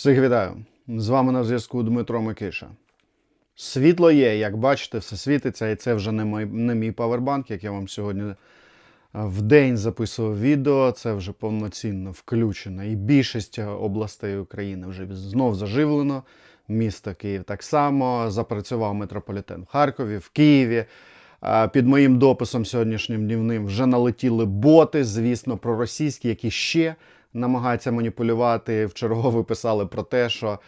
Всіх вітаю! З вами на зв'язку Дмитро Микиша. Світло є, як бачите, все світиться, і це вже не мій, не мій павербанк, як я вам сьогодні е, в день записував відео. Це вже повноцінно включено. І більшість областей України вже знов заживлено. Місто Київ так само. Запрацював метрополітен в Харкові, в Києві. Під моїм дописом сьогоднішнім днівним вже налетіли боти, звісно, проросійські, які ще намагаються маніпулювати. Вчергове писали про те, що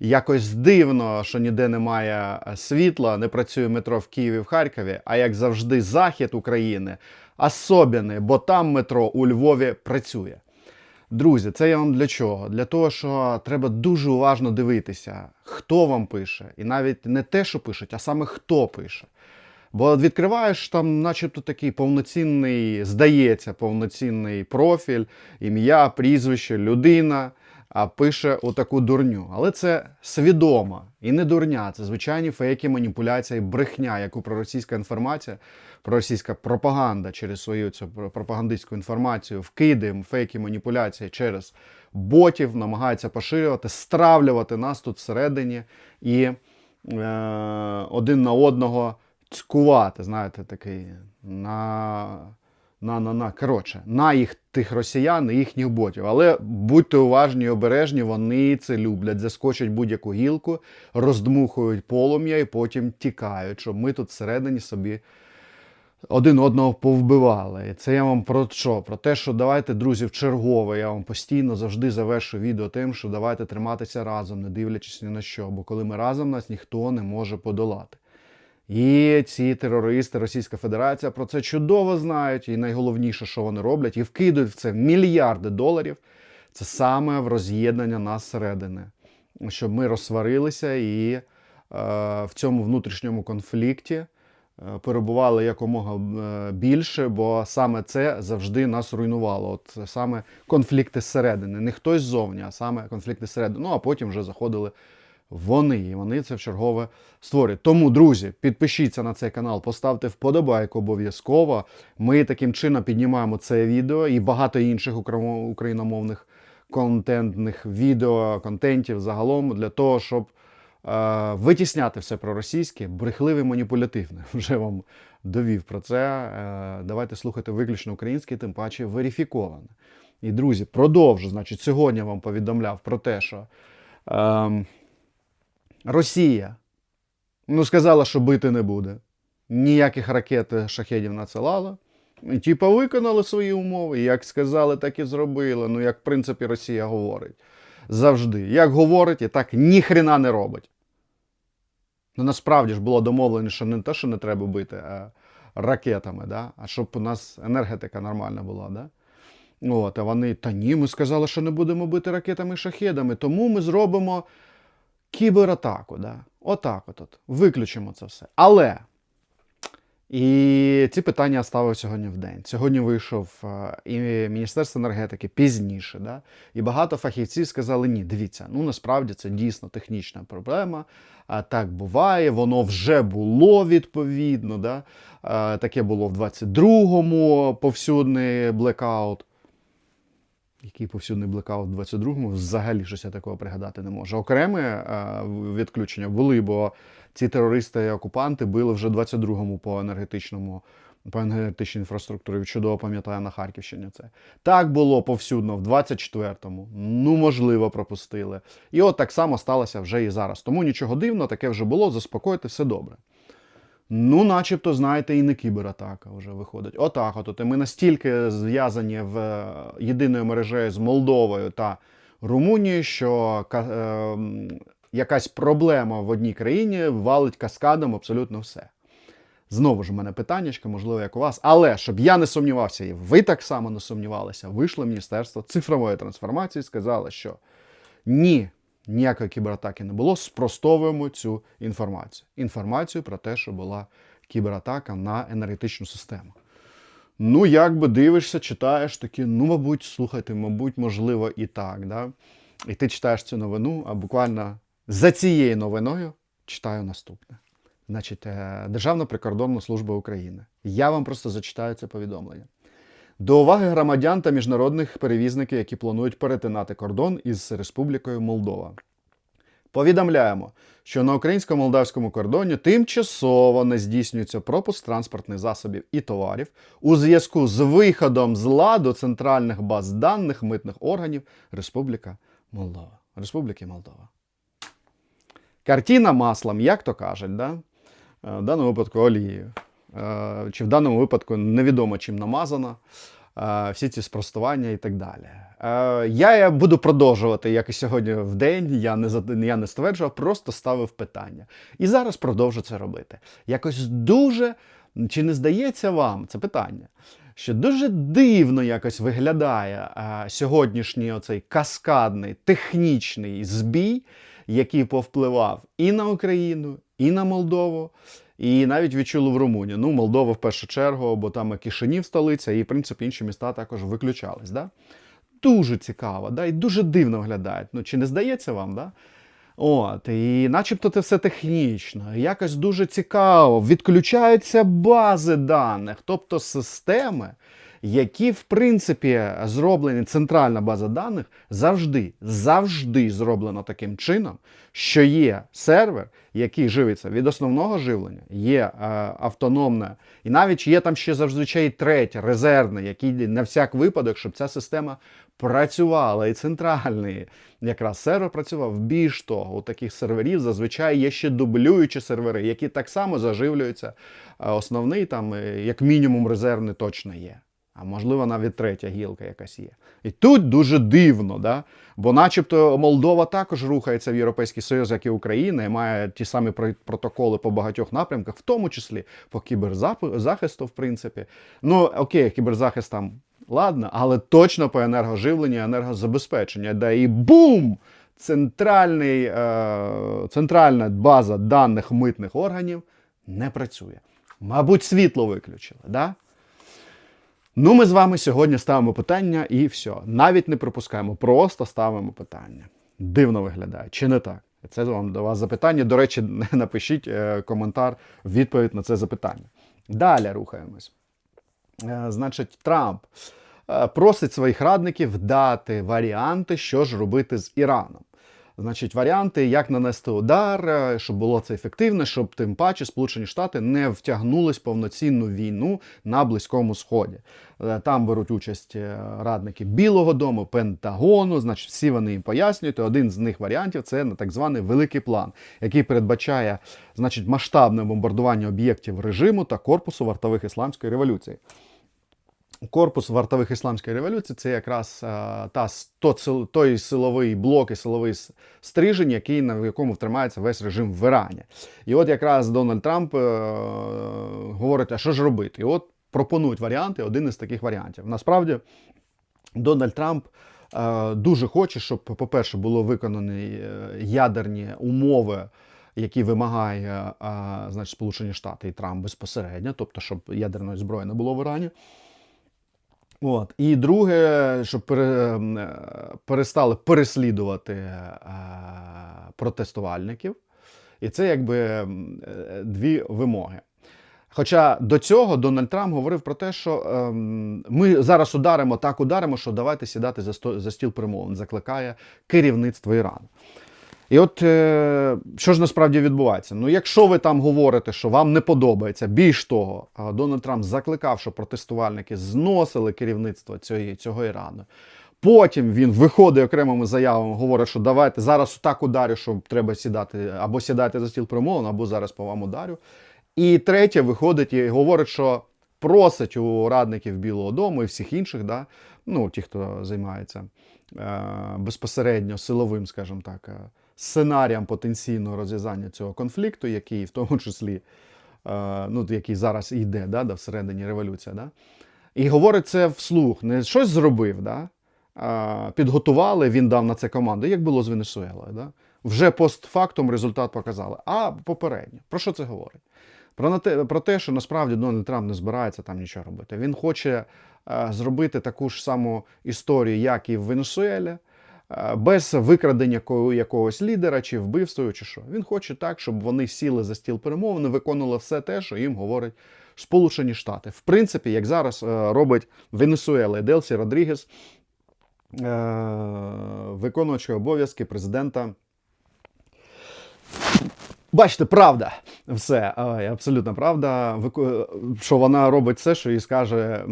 якось дивно, що ніде немає світла, не працює метро в Києві, в Харкові. А як завжди, захід України особений, бо там метро у Львові працює. Друзі, це я вам для чого? Для того, що треба дуже уважно дивитися, хто вам пише, і навіть не те, що пишуть, а саме хто пише. Бо відкриваєш там, начебто, такий повноцінний, здається, повноцінний профіль, ім'я, прізвище, людина, а пише отаку дурню. Але це свідомо і не дурня. Це звичайні фейки, маніпуляція і брехня, яку проросійська інформація, проросійська пропаганда через свою цю пропагандистську інформацію вкидаємо фейки маніпуляції через ботів, намагається поширювати, стравлювати нас тут всередині і е, один на одного цькувати, знаєте, такий на. На, на, на. Коротше, на їх тих росіян і їхніх ботів. Але будьте уважні і обережні, вони це люблять. Заскочать будь-яку гілку, роздмухують полум'я і потім тікають, щоб ми тут всередині собі один одного повбивали. І це я вам про що? Про те, що давайте, друзі, в чергове. Я вам постійно завжди завершую відео тим, що давайте триматися разом, не дивлячись ні на що. Бо коли ми разом, нас ніхто не може подолати. І ці терористи, Російська Федерація про це чудово знають. І найголовніше, що вони роблять, і вкидують в це мільярди доларів. Це саме в роз'єднання нас зсередини, щоб ми розсварилися і е, в цьому внутрішньому конфлікті е, перебували якомога е, більше, бо саме це завжди нас руйнувало. От саме конфлікти зсередини. Не хтось ззовні, а саме конфлікти зсередини. Ну а потім вже заходили вони, і вони це в чергове створюють. Тому, друзі, підпишіться на цей канал, поставте вподобайку обов'язково. Ми таким чином піднімаємо це відео і багато інших україномовних контентних відео, контентів загалом для того, щоб е, витісняти все проросійське, брехливе, маніпулятивне. Вже вам довів про це. Е, давайте слухати виключно українське, тим паче верифіковане. І, друзі, продовжу. Значить, сьогодні вам повідомляв про те, що. Е, Росія ну, сказала, що бити не буде. Ніяких ракет шахедів надсилала. Типа виконали свої умови. Як сказали, так і зробили. Ну, як в принципі Росія говорить. Завжди. Як говорить, і так ніхрена не робить. Ну, насправді ж було домовлено, що не те, що не треба бити а ракетами, да? а щоб у нас енергетика нормальна була. Да? От, а вони, та ні, ми сказали, що не будемо бити ракетами і шахедами, тому ми зробимо кібератаку. Да? Отак от, от. Виключимо це все. Але і ці питання я ставив сьогодні в день. Сьогодні вийшов е, і Міністерство енергетики пізніше. Да? І багато фахівців сказали, ні, дивіться, ну насправді це дійсно технічна проблема. А так буває, воно вже було відповідно. Да? Е, Таке було в 22-му повсюдний блекаут. Який повсюдний блекаут в 22-му, взагалі щось я такого пригадати не можу. Окремі е, відключення були, бо ці терористи-окупанти били вже 22-му по енергетичному, по енергетичній інфраструктурі. Чудово пам'ятаю на Харківщині це. Так було повсюдно в 24-му. Ну, можливо, пропустили. І от так само сталося вже і зараз. Тому нічого дивного, таке вже було, заспокойте, все добре. Ну, начебто, знаєте, і не кібератака вже виходить. Отак, от, от і ми настільки зв'язані в е, єдиною мережею з Молдовою та Румунією, що е, якась проблема в одній країні валить каскадом абсолютно все. Знову ж у мене питаннячко, можливо, як у вас. Але щоб я не сумнівався, і ви так само не сумнівалися, вийшло Міністерство цифрової трансформації і сказало, що ні, ніякої кібератаки не було. Спростовуємо цю інформацію. Інформацію про те, що була кібератака на енергетичну систему. Ну, як би дивишся, читаєш такі, ну, мабуть, слухайте, мабуть, можливо, і так. Да? І ти читаєш цю новину, а буквально за цією новиною читаю наступне. Значить, е, Державна прикордонна служба України. Я вам просто зачитаю це повідомлення. До уваги громадян та міжнародних перевізників, які планують перетинати кордон із Республікою Молдова. Повідомляємо, що на українсько-молдавському кордоні тимчасово не здійснюється пропуск транспортних засобів і товарів у зв'язку з виходом з ладу центральних баз даних митних органів Республіка Молдова. Республіки Молдова. Картина маслом, як то кажуть, да? Е, в даному випадку олією. Е, Чи в даному випадку невідомо чим намазана. е, Всі ці спростування і так далі. Е, Я буду продовжувати, як і сьогодні в день. Я не я не стверджував, просто ставив питання. І зараз продовжу це робити. Якось дуже чи не здається вам це питання? Що дуже дивно якось виглядає сьогоднішній оцей каскадний технічний збій, який повпливав і на Україну, і на Молдову, і навіть відчули в Румунії. Ну, Молдова в першу чергу, бо там Кишинів столиця, і, в принципі, інші міста також виключались. Да? Дуже цікаво, да? і дуже дивно виглядають. Ну, чи не здається вам, да? От, і начебто це все технічно, якось дуже цікаво. Відключаються бази даних, тобто системи, які, в принципі, зроблені, центральна база даних завжди, завжди зроблена таким чином, що є сервер, який живиться від основного живлення, є е, автономне, і навіть є там ще зазвичай третє, резервне, який на всяк випадок, щоб ця система працювала, і центральний якраз сервер працював. Більш того, у таких серверів зазвичай є ще дублюючі сервери, які так само заживлюються. Е, Основний там, е, як мінімум, резервний точно є. А можливо, навіть третя гілка якась є. І тут дуже дивно, да? бо начебто Молдова також рухається в Європейський Союз, як і Україна, і має ті самі про- протоколи по багатьох напрямках, в тому числі по кіберзахисту, в принципі. Ну, окей, кіберзахист там ладно, але точно по енергоживленню, енергозабезпеченню. Да і бум! Центральний, е, центральна база даних митних органів не працює. Мабуть, світло виключили, да? Ну, ми з вами сьогодні ставимо питання і все. Навіть не пропускаємо, просто ставимо питання. Дивно виглядає, чи не так? Це вам до вас запитання. До речі, напишіть е, коментар, відповідь на це запитання. Далі рухаємось. Е, Значить, Трамп е, просить своїх радників дати варіанти, що ж робити з Іраном. Значить, варіанти, як нанести удар, е, щоб було це ефективно, щоб тим паче Сполучені Штати не втягнулись в повноцінну війну на Близькому Сході. Е, Там беруть участь е, радники Білого Дому, Пентагону. Значить, всі вони їм пояснюють. Один з них варіантів це так званий великий план, який передбачає значить, масштабне бомбардування об'єктів режиму та корпусу вартових ісламської революції. Корпус вартових ісламської революції це якраз е, та, то, той силовий блок і силовий стрижень, який, на якому тримається весь режим в Ірані. І от якраз Дональд Трамп е, говорить, а що ж робити? І от пропонують варіанти, один із таких варіантів. Насправді, Дональд Трамп е, дуже хоче, щоб, по-перше, було виконані е, ядерні умови, які вимагає значить, Сполучені Штати і Трамп безпосередньо, тобто, щоб ядерної зброї не було в Ірані. От. І друге, щоб е, перестали переслідувати е, протестувальників. І це якби е, дві вимоги. Хоча до цього Дональд Трамп говорив про те, що ем, ми зараз ударимо, так ударимо, що давайте сідати за, сто, за стіл перемовин, закликає керівництво Ірану. І от е, що ж насправді відбувається? Ну, якщо ви там говорите, що вам не подобається, більш того, Дональд Трамп закликав, щоб протестувальники зносили керівництво цього, цього Ірану. Потім він виходить окремими заявами, говорить, що давайте зараз так ударю, що треба сідати, або сідати за стіл перемовин, або зараз по вам ударю. І третє виходить і говорить, що просить у радників Білого Дому і всіх інших, да, ну, ті, хто займається е, безпосередньо силовим, скажімо так, сценарієм потенційного розв'язання цього конфлікту, який в тому числі е, ну, який зараз йде да, да, всередині революція. Да? І говорить це вслух, не щось зробив, да? а, підготували, він дав на це команду, як було з Венесуелою. Да? Вже постфактум результат показали. А попередньо. Про що це говорить? Про, на те, про те, що насправді Дональд Трамп не збирається там нічого робити. Він хоче е, зробити таку ж саму історію, як і в Венесуелі, без викрадення ко- якогось лідера чи вбивства, чи що. Він хоче так, щоб вони сіли за стіл перемовин і виконували все те, що їм говорить Сполучені Штати. В принципі, як зараз е, робить Венесуела Делсі Родрігес, е, виконуючий обов'язки президента. Бачите, правда, все абсолютно правда. Що вона робить все, що їй скаже е,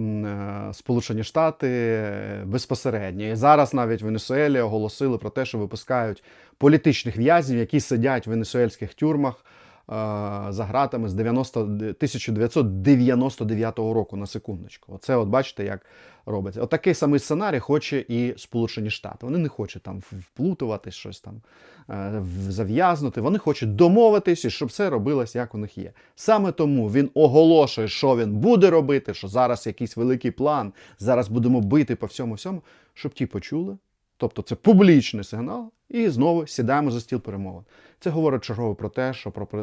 Сполучені Штати е, безпосередньо. І зараз навіть в Венесуелі оголосили про те, що випускають політичних в'язнів, які сидять в венесуельських тюрмах за гратами з 90, 1999 року на секундочку. Оце, от бачите, як робиться. Отакий самий сценарій хоче і Сполучені Штати. Вони не хочуть там вплутувати щось там, е, зав'язнути. Вони хочуть домовитись, щоб все робилось, як у них є. Саме тому він оголошує, що він буде робити, що зараз якийсь великий план, зараз будемо бити по всьому всьому, щоб ті почули. Тобто це публічний сигнал, і знову сідаємо за стіл перемовин. Це говорить чергово про те, що е,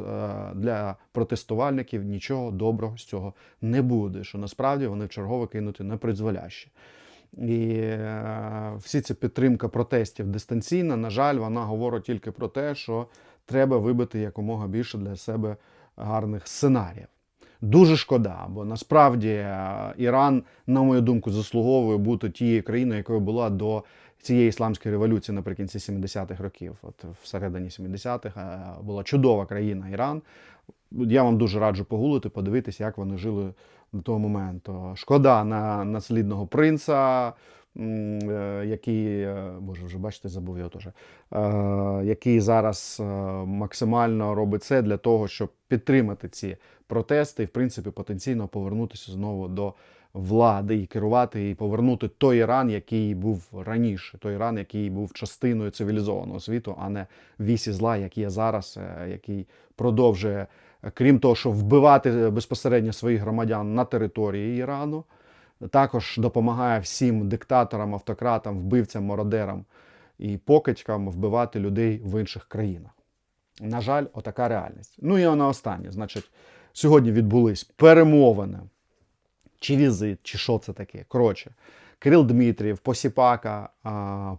для протестувальників нічого доброго з цього не буде, що насправді вони вчергово кинуті на призволяще. І е, всі ця підтримка протестів дистанційна, на жаль, вона говорить тільки про те, що треба вибити якомога більше для себе гарних сценаріїв. Дуже шкода, бо насправді е, Іран, на мою думку, заслуговує бути тією країною, якою була до цієї ісламської революції наприкінці 70-х років. От всередині 70-х е, була чудова країна Іран. Я вам дуже раджу погулити, подивитися, як вони жили до того моменту. Шкода на наслідного принца, який, е, боже, вже бачите, забув його теж, е, який зараз е, максимально робить це для того, щоб підтримати ці протести і, в принципі, потенційно повернутися знову до влади і керувати і повернути той Іран, який був раніше, той Іран, який був частиною цивілізованого світу, а не вісі зла, який є зараз, е, який продовжує, е, крім того, що вбивати е, безпосередньо своїх громадян на території Ірану, також допомагає всім диктаторам, автократам, вбивцям, мародерам і покидькам вбивати людей в інших країнах. На жаль, отака реальність. Ну і на останнє. Значить, сьогодні відбулись перемовини, чи візит, чи що це таке. Коротше, Кирил Дмитрієв, Посіпака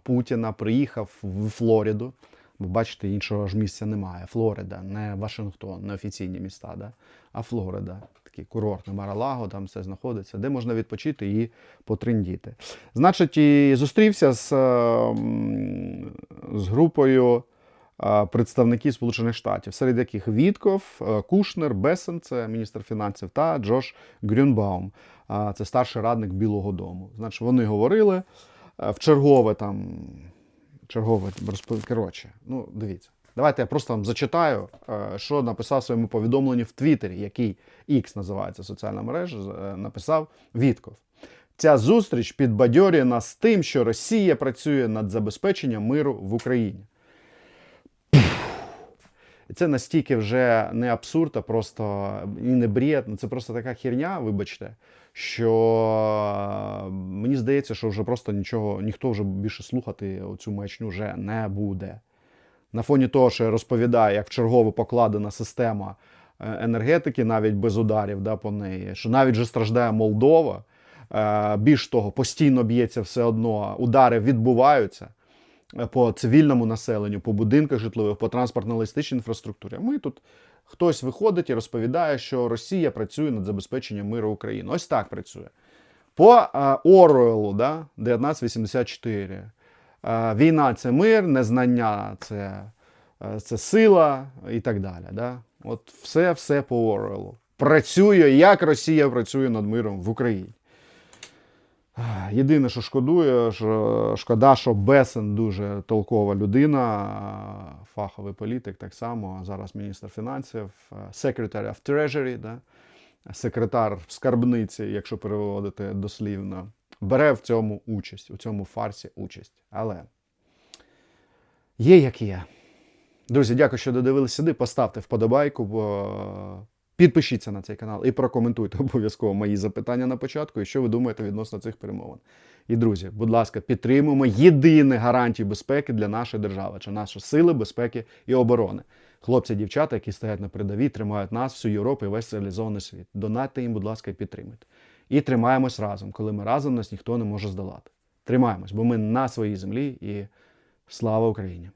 Путіна приїхав в Флориду. Бо бачите, іншого ж місця немає. Флорида, не Вашингтон, не офіційні міста, да? а Флорида. Такий курортний Маралаго, там все знаходиться, де можна відпочити і потриндіти. Значить, і зустрівся з, е, з групою е, представників Сполучених Штатів, серед яких Вітков, е, Кушнер, Бесен, це міністр фінансів, та Джош Грюнбаум, це старший радник Білого Дому. Значить, вони говорили в чергове там. Чергове розповідь. Коротше, ну дивіться. Давайте я просто вам зачитаю, е, що написав в своєму повідомленні в Твіттері, який X називається соціальна мережа, е, написав Вітков. Ця зустріч підбадьорює нас тим, що Росія працює над забезпеченням миру в Україні. І це настільки вже не абсурд, а просто і не бред. Ну, Це просто така херня, вибачте, що е, мені здається, що вже просто нічого, ніхто вже більше слухати оцю маячню вже не буде. На фоні того, що я розповідаю, як вчергово покладена система е, енергетики, навіть без ударів да, по неї, що навіть вже страждає Молдова. Е, Більш того, постійно б'ється все одно, удари відбуваються е, по цивільному населенню, по будинках житлових, по транспортно-логістичній інфраструктурі. Ми тут хтось виходить і розповідає, що Росія працює над забезпеченням миру України. Ось так працює. По Оруелу, да, 1984. Е, Війна це мир, незнання це, е, це сила і так далі. Да? От все, все по Оруелу. Працює, як Росія працює над миром в Україні. Єдине, що шкодує, що шкода, що Бесен дуже толкова людина, фаховий політик так само, зараз міністр фінансів, Secretary of Treasury, да? секретар скарбниці, якщо переводити дослівно, бере в цьому участь, у цьому фарсі участь. Але є як є. Друзі, дякую, що додивилися сюди. Поставте вподобайку, бо підпишіться на цей канал і прокоментуйте обов'язково мої запитання на початку і що ви думаєте відносно цих перемовин. І, друзі, будь ласка, підтримуємо єдине гарантію безпеки для нашої держави, чи наші сили безпеки і оборони. Хлопці, дівчата, які стоять на передовій, тримають нас, всю Європу і весь цивілізований світ. Донатьте їм, будь ласка, і підтримуйте. І тримаємось разом. Коли ми разом, нас ніхто не може здолати. Тримаємось, бо ми на своїй землі і слава Україні!